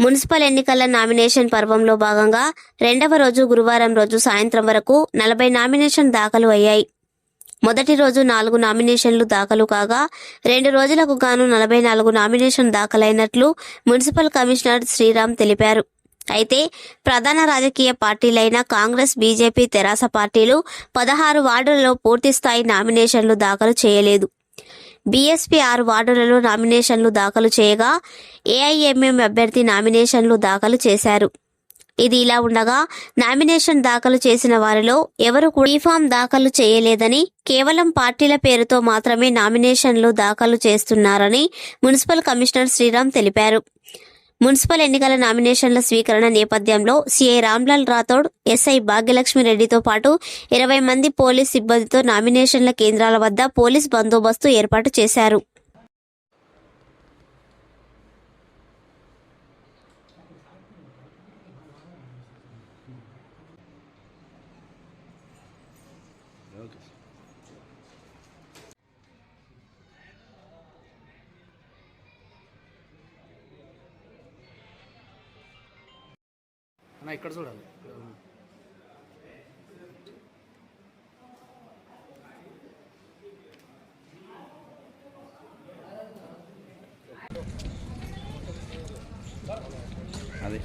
Municipal ఎన్నికల nomination పర్వంలో భాగంగా రెండవ రోజు గురువారం రోజు సాయంత్రం వరకు నలభై నామినేషన్ దాఖలు అయ్యాయి. మొదటి రోజు నాలుగు నామినేషన్లు దాఖలు కాగా రెండు రోజులకు గాను నలభై నాలుగు నామినేషన్ దాఖలైనట్లు మున్సిపల్ కమిషనర్ శ్రీరామ్ తెలిపారు. అయితే ప్రధాన రాజకీయ పార్టీలైన కాంగ్రెస్ బీజేపీ తెరాస పార్టీలు పదహారు వార్డులలో పూర్తిస్థాయి నామినేషన్లు దాఖలు చేయలేదు. బీఎస్పీ ఆరు వార్డులలో నామినేషన్లు దాఖలు చేయగా ఏఐఎంఎం అభ్యర్థి నామినేషన్లు దాఖలు చేశారు. ఇది ఇలా ఉండగా నామినేషన్ దాఖలు చేసిన వారిలో ఎవరు కూడా ఫామ్ దాఖలు చేయలేదని కేవలం పార్టీల పేరుతో మాత్రమే నామినేషన్లు దాఖలు చేస్తున్నారని మున్సిపల్ కమిషనర్ శ్రీరామ్ తెలిపారు. మున్సిపల్ ఎన్నికల నామినేషన్ల స్వీకరణ నేపథ్యంలో సీఐ రామ్లాల్ రాథోడ్ ఎస్ఐ భాగ్యలక్ష్మి రెడ్డితో పాటు ఇరవై మంది పోలీస్ సిబ్బందితో నామినేషన్ల కేంద్రాల వద్ద పోలీస్ బందోబస్తు ఏర్పాటు చేశారు. నా ఇక్కడ చూడాలి. అది.